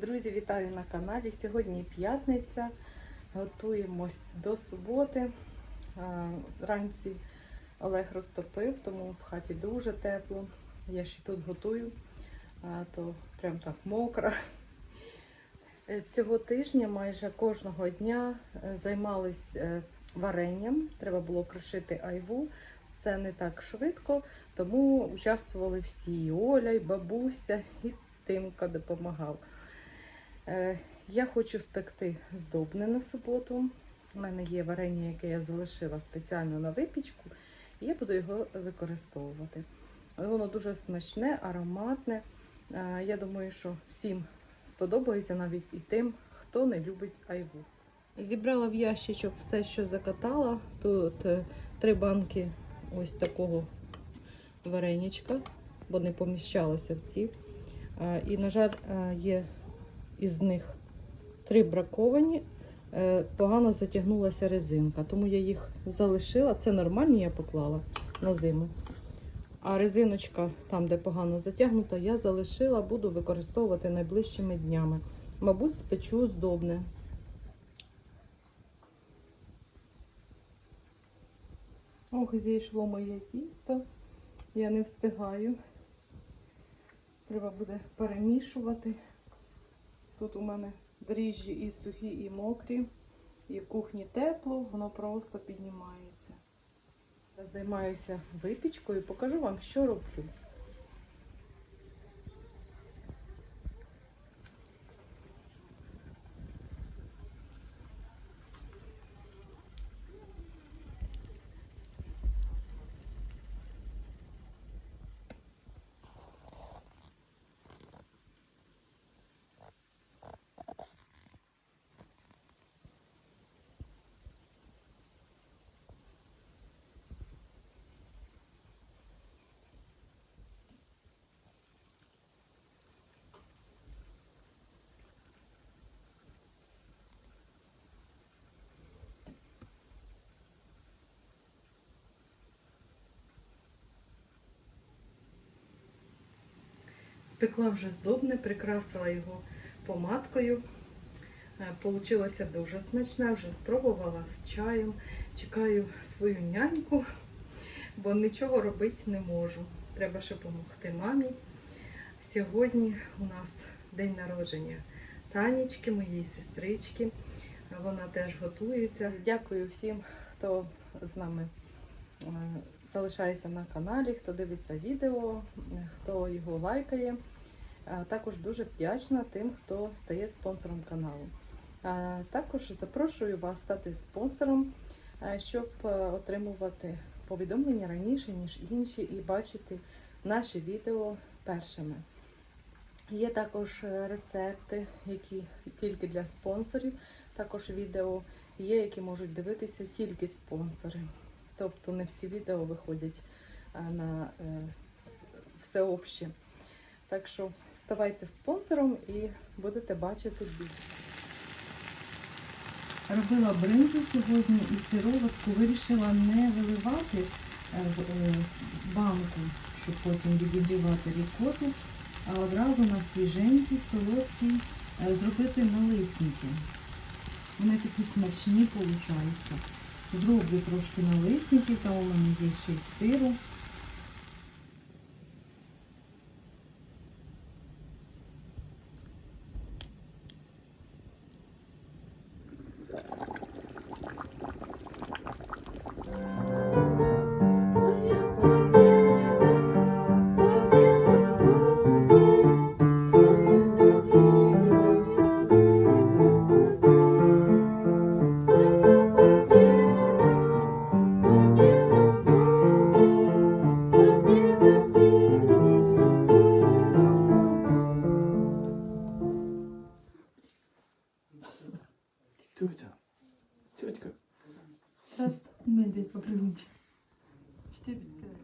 Друзі, вітаю на каналі. Сьогодні п'ятниця. Готуємось до суботи. Вранці Олег розтопив, тому в хаті дуже тепло. Я ще тут готую, то прям так мокро. Е, Цього тижня майже кожного дня е, займались е, варенням. Треба було кришити айву. Це не так швидко, тому участвували всі. І Оля, і бабуся, і Тимка допомагав. Е, Я хочу спекти здобне на суботу. У мене є варення, яке я залишила спеціально на випічку, і я буду його використовувати. Воно дуже смачне, ароматне. Е, Я думаю, що всім сподобається навіть і тим, хто не любить айву. Зібрала в ящичок все, що закатала. Тут е, три банки ось такого вареничка, бо не поміщалося в ці. І, на жаль, є із них три браковані. Е, Погано затягнулася резинка, тому я їх залишила. Це нормальні я поклала на зиму. А резиночка, там, де погано затягнута, я залишила, буду використовувати найближчими днями. Мабуть, спечу здобне. Ох, зійшло моє тісто. Я не встигаю. Треба буде перемішувати. Тут у мене дріжджі і сухі, і мокрі. І в кухні тепло, воно просто піднімається. Займаюся випічкою, покажу вам, що роблю. Спекла вже здобне, прикрасила його помадкою. Е, Получилося дуже смачне, вже спробувала з чаєм. Чекаю свою няньку, бо нічого робити не можу. Треба ще допомогти мамі. Сьогодні у нас день народження Танечки, моєї сестрички. Вона теж готується. Дякую всім, хто з нами е, залишається на каналі, хто дивиться відео, хто його лайкає. Також дуже вдячна тим, хто стає спонсором каналу. Також запрошую вас стати спонсором, щоб отримувати повідомлення раніше, ніж інші, і бачити наші відео першими. Є також е, рецепти, які тільки для спонсорів, також відео є, які можуть дивитися тільки спонсори. Тобто не всі відео виходять е, на е, всеобще. Так що ставайте спонсором і будете бачити більше. Робила бринзу сьогодні і сироватку вирішила не виливати е, в банку, щоб потім відігрівати рікоту, а одразу на свіженькій, солодкій е, зробити налисники. Вони такі смачні получаються. Зроблю трошки налисників, там у мене є ще й сиру. Тетька. Зараз ми йди попригнуть. Чи ти підкидаєш?